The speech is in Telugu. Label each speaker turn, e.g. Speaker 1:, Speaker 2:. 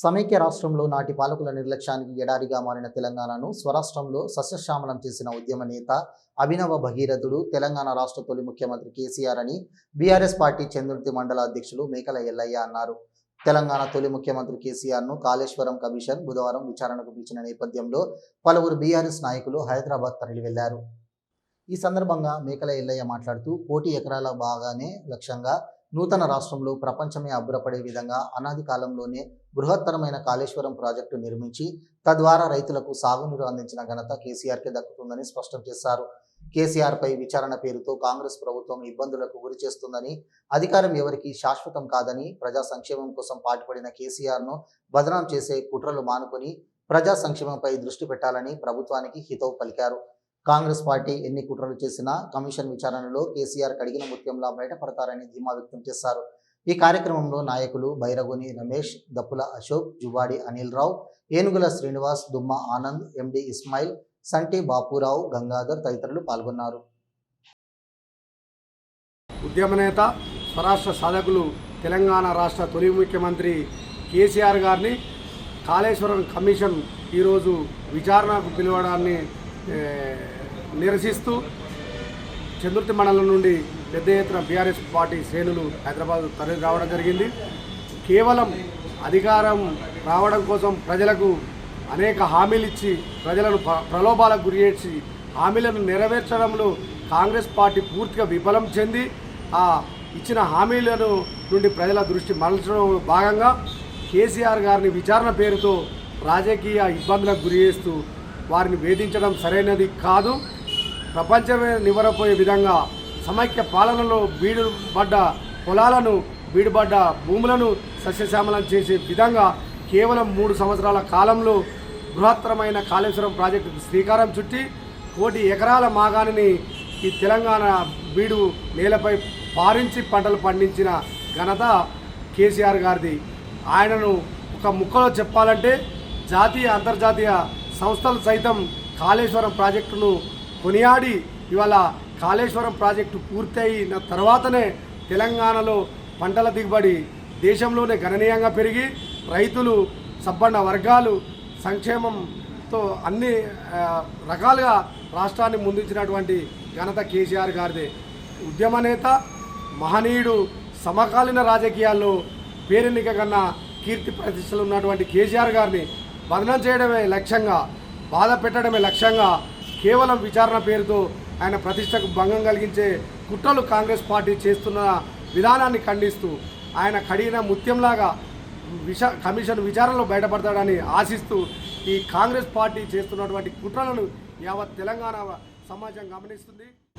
Speaker 1: సమైక్య రాష్ట్రంలో నాటి పాలకుల నిర్లక్ష్యానికి ఎడారిగా మారిన తెలంగాణను స్వరాష్ట్రంలో సస్యశ్యామలం చేసిన ఉద్యమ నేత అభినవ భగీరథుడు తెలంగాణ రాష్ట్ర తొలి ముఖ్యమంత్రి కేసీఆర్ అని బీఆర్ఎస్ పార్టీ చంద్రుతి మండల అధ్యక్షులు మేకల ఎల్లయ్య అన్నారు. తెలంగాణ తొలి ముఖ్యమంత్రి కేసీఆర్ను కాళేశ్వరం కమిషన్ బుధవారం విచారణకు పిలిచిన నేపథ్యంలో పలువురు బీఆర్ఎస్ నాయకులు హైదరాబాద్ తరలి వెళ్ళారు. ఈ సందర్భంగా మేకల ఎల్లయ్య మాట్లాడుతూ కోటి ఎకరాల బాగానే లక్ష్యంగా నూతన రాష్ట్రంలో ప్రపంచమే అబ్బురపడే విధంగా అనాది కాలంలోనే బృహత్తరమైన కాళేశ్వరం ప్రాజెక్టు నిర్మించి తద్వారా రైతులకు సాగునీరు అందించిన ఘనత కేసీఆర్కే దక్కుతుందని స్పష్టం చేశారు. కేసీఆర్పై విచారణ పేరుతో కాంగ్రెస్ ప్రభుత్వం ఇబ్బందులకు గురి చేస్తుందని అధికారం ఎవరికి శాశ్వతం కాదని ప్రజా సంక్షేమం కోసం పాటుపడిన కేసీఆర్ను బదనాం చేసే కుట్రలు మానుకొని ప్రజా సంక్షేమంపై దృష్టి పెట్టాలని ప్రభుత్వానికి హితవు పలికారు. కాంగ్రెస్ పార్టీ ఎన్ని కుట్రలు చేసినా కమిషన్ విచారణలో కేసీఆర్ కడిగిన ముత్యంలా బయటపడతారని ధీమా వ్యక్తం చేశారు. ఈ కార్యక్రమంలో నాయకులు బైరగోని రమేష్ దప్పుల అశోక్ జువాడి అనిల్ రావు ఏనుగుల శ్రీనివాస్ దుమ్మ ఆనంద్ ఎండి ఇస్మాయిల్ సంటి బాపురావు గంగాధర్ తదితరులు పాల్గొన్నారు.
Speaker 2: ఉద్యమ నేత స్వరాష్ట్ర సాధకులు తెలంగాణ రాష్ట్ర తొలి ముఖ్యమంత్రి కేసీఆర్ గారిని కాళేశ్వరం కమిషన్ ఈరోజు విచారణకు పిలవడాన్ని నిరసిస్తూ చంద్రుతి మండలం నుండి పెద్ద ఎత్తున బీఆర్ఎస్ పార్టీ శ్రేణులు హైదరాబాద్ తరలి రావడం జరిగింది. కేవలం అధికారం రావడం కోసం ప్రజలకు అనేక హామీలు ఇచ్చి ప్రజలను ప్రలోభాలకు గురి చేసి హామీలను నెరవేర్చడంలో కాంగ్రెస్ పార్టీ పూర్తిగా విఫలం చెంది ఆ ఇచ్చిన హామీలను నుండి ప్రజల దృష్టి మరల్చడంలో భాగంగా కేసీఆర్ గారిని విచారణ పేరుతో రాజకీయ ఇబ్బందులకు గురి చేస్తూ వారిని వేధించడం సరైనది కాదు. ప్రపంచమే నివరపోయే విధంగా సమైక్య పాలనలో బీడుబడ్డ పొలాలను బీడుబడ్డ భూములను సస్యశ్యామలం చేసే విధంగా కేవలం మూడు సంవత్సరాల కాలంలో బృహత్తరమైన కాళేశ్వరం ప్రాజెక్టుకు శ్రీకారం చుట్టి కోటి ఎకరాల మాగాణిని ఈ తెలంగాణ బీడు నేలపై పారించి పంటలు పండించిన ఘనత కేసీఆర్ గారిది. ఆయనను ఒక ముక్కలో చెప్పాలంటే జాతీయ అంతర్జాతీయ సంస్థలు సైతం కాళేశ్వరం ప్రాజెక్టును కొనియాడి ఇవాళ కాళేశ్వరం ప్రాజెక్టు పూర్తయిన తర్వాతనే తెలంగాణలో పంటల దిగుబడి దేశంలోనే గణనీయంగా పెరిగి రైతులు సబ్బండ వర్గాలు సంక్షేమంతో అన్ని రకాలుగా రాష్ట్రాన్ని ముందుంచినటువంటి ఘనత కేసీఆర్ గారిదే. ఉద్యమ నేత మహనీయుడు సమకాలీన రాజకీయాల్లో పేరెన్నిక కన్నా కీర్తి ప్రతిష్టలు ఉన్నటువంటి కేసీఆర్ గారిని బదనం చేయడమే లక్ష్యంగా బాధ పెట్టడమే లక్ష్యంగా కేవలం విచారణ పేరుతో ఆయన ప్రతిష్టకు భంగం కలిగించే కుట్రలు కాంగ్రెస్ పార్టీ చేస్తున్న విధానాన్ని ఖండిస్తూ ఆయన కడిగిన ముత్యంలాగా విష కమిషన్ విచారణలో బయటపడతాడని ఆశిస్తూ ఈ కాంగ్రెస్ పార్టీ చేస్తున్నటువంటి కుట్రలను యావత్ తెలంగాణ సమాజం గమనిస్తుంది.